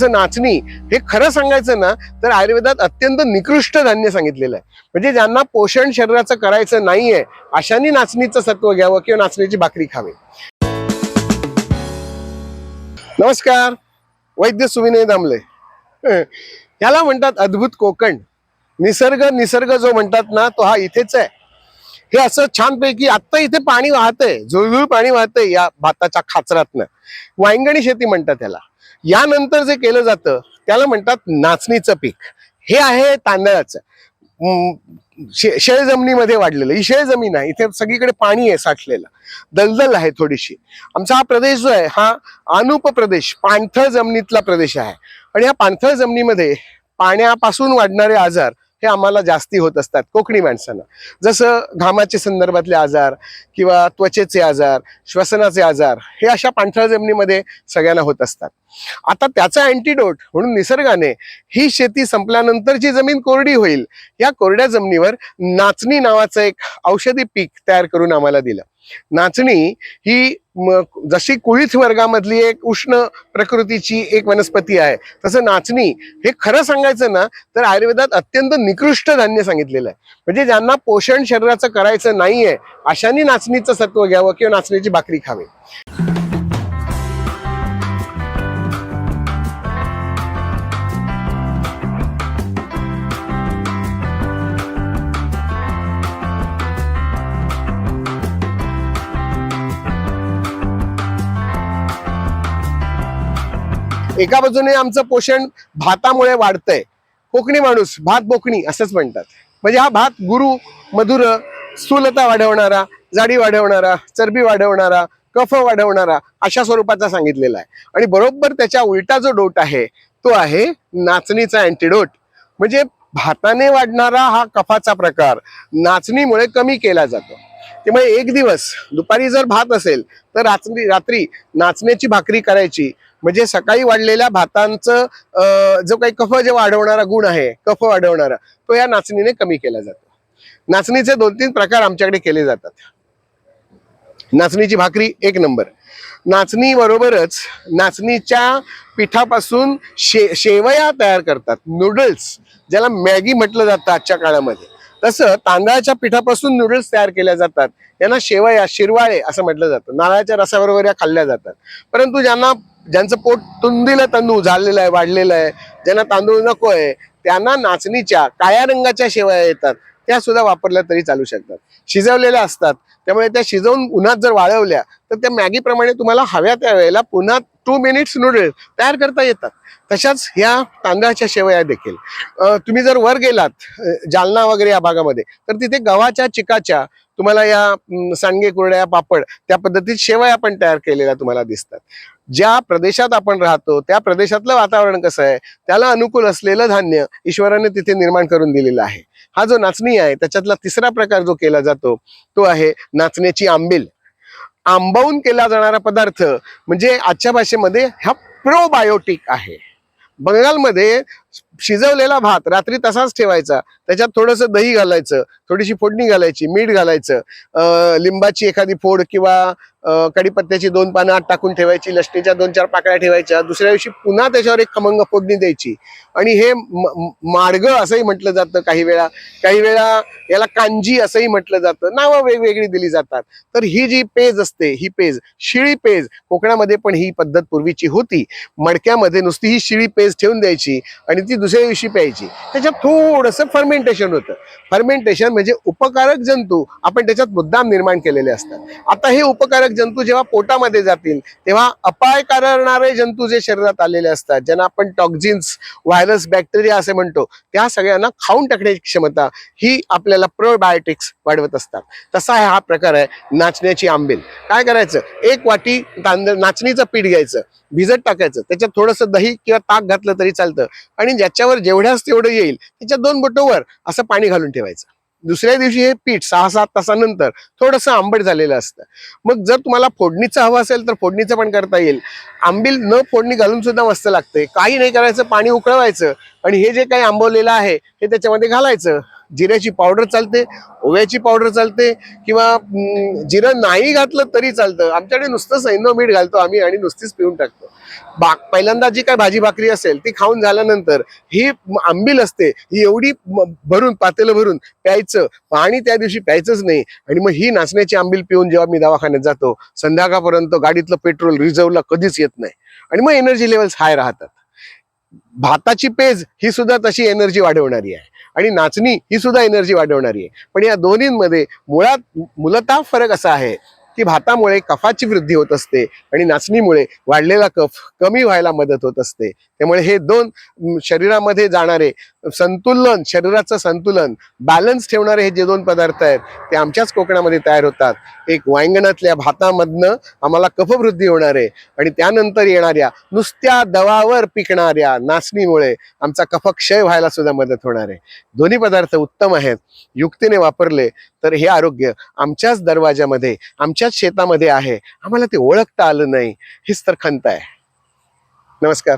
तसं नाचणी हे खरं सांगायचं ना तर आयुर्वेदात अत्यंत निकृष्ट धान्य सांगितलेलं आहे. म्हणजे ज्यांना पोषण शरीराचं करायचं नाहीये अशांनी नाचणीचं सत्व घ्यावं किंवा नाचणीची भाकरी खावी. नमस्कार. वैद्य सुविनय दामले. ह्याला म्हणतात अद्भुत कोकण. निसर्ग निसर्ग जो म्हणतात ना तो हा इथेच आहे. हे असं छानपैकी आत्ता इथे पाणी वाहतंय जुळजुळ पाणी वाहतंय या भाताच्या खाचरातनं. वांगणी शेती म्हणतात त्याला. यानंतर जे केलं जातं त्याला म्हणतात नाचणीचं पीक. हे आहे तांदळाचं. शे शेळ जमिनीमध्ये वाढलेलं. ही शेळ जमीन आहे. इथे सगळीकडे पाणी आहे साठलेलं. दलदल आहे थोडीशी. आमचा हा प्रदेश जो आहे हा अनुप प्रदेश पाणथळ जमिनीतला प्रदेश आहे. आणि या पाणथळ जमिनीमध्ये पाण्यापासून वाढणारे आजार हे आम्हाला जास्ती होत असतात कोकणी माणसांना. जसं घामाच्या संदर्भातले आजार किंवा त्वचेचे आजार श्वसनाचे आजार हे अशा पाणथळ जमिनीमध्ये सगळ्यांना होत असतात. आता त्याचा अँटीडोट म्हणून निसर्गाने ही शेती संपल्यानंतरची जमीन कोरडी होईल या कोरड्या जमिनीवर नाचणी नावाचं एक औषधी पीक तयार करून आम्हाला दिलं. नाचणी ही जशी कुळीथ वर्गामधली एक उष्ण प्रकृतीची एक वनस्पती आहे तसं नाचणी हे खरं सांगायचं ना तर आयुर्वेदात अत्यंत निकृष्ट धान्य सांगितलेलं आहे. म्हणजे ज्यांना पोषण शरीराचं करायचं नाहीये अशांनी नाचणीचं सत्व घ्यावं किंवा नाचणीची भाकरी खावी. एका बाजूने आमचं पोषण भातामुळे वाढतंय. कोकणी माणूस भात बोकणी असंच म्हणतात. म्हणजे हा भात गुरु मधुर स्थूलता वाढवणारा जाडी वाढवणारा चरबी वाढवणारा कफ वाढवणारा अशा स्वरूपाचा सांगितलेला आहे. आणि बरोबर त्याच्या उलटा जो डोट आहे तो आहे नाचणीचा अँटीडोट म्हणजे भाताने वाढणारा हा कफाचा प्रकार नाचणीमुळे कमी केला जातो. त्यामुळे एक दिवस दुपारी जर भात असेल तर रात्री रात्री नाचण्याची भाकरी करायची म्हणजे सकाळी वाढलेल्या भातांचं जो काही कफ जे वाढवणारा गुण आहे कफ वाढवणारा तो या नाचणीने कमी केला जातो. नाचणीचे दोन तीन प्रकार आमच्याकडे केले जातात. नाचणीची भाकरी एक नंबर. नाचणी बरोबरच नाचणीच्या पिठापासून शे शेवया तयार करतात. नूडल्स ज्याला मॅगी म्हटलं जातं आजच्या काळामध्ये. तसं तांदळाच्या पिठापासून नूडल्स तयार केल्या जातात. यांना शेवया शिरवाळे असं म्हटलं जातं. नारळाच्या रसाबरोबर या खाल्ल्या जातात. परंतु ज्यांना ज्यांचं पोट तुंदीला तांदूळ झालेलं आहे वाढलेलं आहे ज्यांना तांदूळ नको आहे त्यांना नाचणीच्या काळ्या रंगाच्या शेवया येतात. त्या सुद्धा वापरल्या तरी चालू शकतात. शिजवलेल्या असतात. त्यामुळे त्या शिजवून उन्हात जर वाळवल्या तर त्या मॅगीप्रमाणे तुम्हाला हव्या त्या वेळेला पुन्हा टू मिनिट्स नूडल्स तयार करता येतात. तशाच ह्या तांदळाच्या शेवया देखील. तुम्ही जर वर गेलात जालना वगैरे या भागामध्ये तर तिथे गव्हाच्या चिकाच्या तुम्हाला या सांगे सांडगे कुरड्या पापड त्या पद्धतीत शेवया पण तयार केलेल्या तुम्हाला दिसतात. ज्या प्रदेशात आपण राहतो त्या प्रदेशातलं वातावरण कसं आहे त्याला अनुकूल असलेलं धान्य ईश्वराने तिथे निर्माण करून दिलेलं आहे. हा जो नाचणी आहे त्याच्यातला तिसरा प्रकार जो केला जातो तो आहे नाचण्याची आंबील. आंबवून केला जाणारा पदार्थ म्हणजे आजच्या भाषेमध्ये हा प्रोबायोटिक आहे. बंगालमध्ये शिजवलेला भात रात्री तसाच ठेवायचा. त्याच्यात थोडंसं दही घालायचं थोडीशी फोडणी घालायची मीठ घालायचं. अं, लिंबाची एखादी फोड किंवा कडीपत्त्याची दोन पानं आत टाकून ठेवायची लसणीच्या दोन चार पाकळ्या ठेवायच्या. दुसऱ्या दिवशी पुन्हा त्याच्यावर एक खमंग फोडणी द्यायची. आणि हे मार्ग असंही म्हटलं जातं काही वेळा. काही वेळा याला कांजी असंही म्हटलं जातं. नावं वेगवेगळी दिली जातात. तर ही जी पेज असते ही पेज शिळी पेज कोकणामध्ये पण ही पद्धत पूर्वीची होती. मडक्यामध्ये नुसती ही शिळी पेज ठेवून द्यायची आणि ती दुसऱ्या दिवशी प्यायची. त्याच्यात थोडंसं फर्मेंटेशन होतं. फर्मेंटेशन म्हणजे उपकारक जंतू आपण त्याच्यात मुद्दाम निर्माण केलेले असतात. आता हे उपकारक जंतू जेव्हा पोटामध्ये जातील तेव्हा अपाय करणारे जंतू जे शरीरात आलेले असतात ज्यांना आपण टॉक्झिन्स व्हायरस बॅक्टेरिया असे म्हणतो त्या सगळ्यांना खाऊन टाकण्याची क्षमता ही आपल्याला प्रोबायोटिक्स वाढवत असतात. तसा हा प्रकार आहे नाचण्याची आंबील. काय करायचं? एक वाटी तांदळ नाचणीचं पीठ घ्यायचं. भिजत टाकायचं. त्याच्यात थोडंसं दही किंवा ताक घातलं तरी चालतं. आणि ज्याच्यावर जेवढ्याच तेवढं येईल त्याच्या दोन बोटोवर असं पाणी घालून ठेवायचं. दुसऱ्या दिवशी हे पीठ सहा सात तासानंतर थोडंसं आंबट झालेलं असतं. मग जर तुम्हाला फोडणीचं हवं असेल तर फोडणीचं पण करता येईल. आंबील न फोडणी घालून सुद्धा मस्त लागते काही नाही करायचं पाणी उकळवायचं आणि हे जे काही आंबवलेलं आहे हे त्याच्यामध्ये घालायचं. जिऱ्याची पावडर चालते ओव्याची पावडर चालते किंवा जिरं नाही घातलं तरी चालतं. आमच्याकडे नुसतं सैन्य मीठ घालतो आम्ही आणि नुसतीच पिऊन टाकतो. बा पहिल्यांदा जी काय भाजी भाकरी असेल ती खाऊन झाल्यानंतर ही आंबील असते ही एवढी भरून पातेलं भरून प्यायचं. पाणी त्या दिवशी प्यायचंच नाही. आणि मग ही नाचण्याची आंबील पिऊन जेव्हा मी दवाखान्यात जातो संध्याकाळपर्यंत गाडीतलं पेट्रोल रिझर्वला कधीच येत नाही. आणि मग एनर्जी लेवल्स हाय राहतात. भाताची पेज ही सुद्धा तशी एनर्जी वाढवणारी आहे. आणि नाचणी ही सुद्धा एनर्जी वाढवणारी आहे. पण या दोन्हींमध्ये मुळात मूलतः फरक असा आहे की भातामुळे कफाची वृद्धी होत असते आणि नाचणीमुळे वाढलेला कफ कमी व्हायला मदत होत असते. त्यामुळे हे दोन शरीरामध्ये जाणारे संतुलन शरीराचं संतुलन बॅलन्स ठेवणारे हे जे दोन पदार्थ आहेत ते आमच्याच कोकणामध्ये तयार होतात. एक वांगणातल्या भातामधनं आम्हाला कफवृद्धी होणार आहे आणि त्यानंतर येणाऱ्या नुसत्या दवावर पिकणाऱ्या नाचणीमुळे आमचा कफक्षय व्हायला सुद्धा मदत होणार आहे. दोन्ही पदार्थ उत्तम आहेत. युक्तीने वापरले तर हे आरोग्य आमच्याच दरवाजामध्ये आमच्याच शेतामध्ये आहे. आम्हाला ते ओळखता आलं नाही. हीच तर खंत आहे. नमस्कार.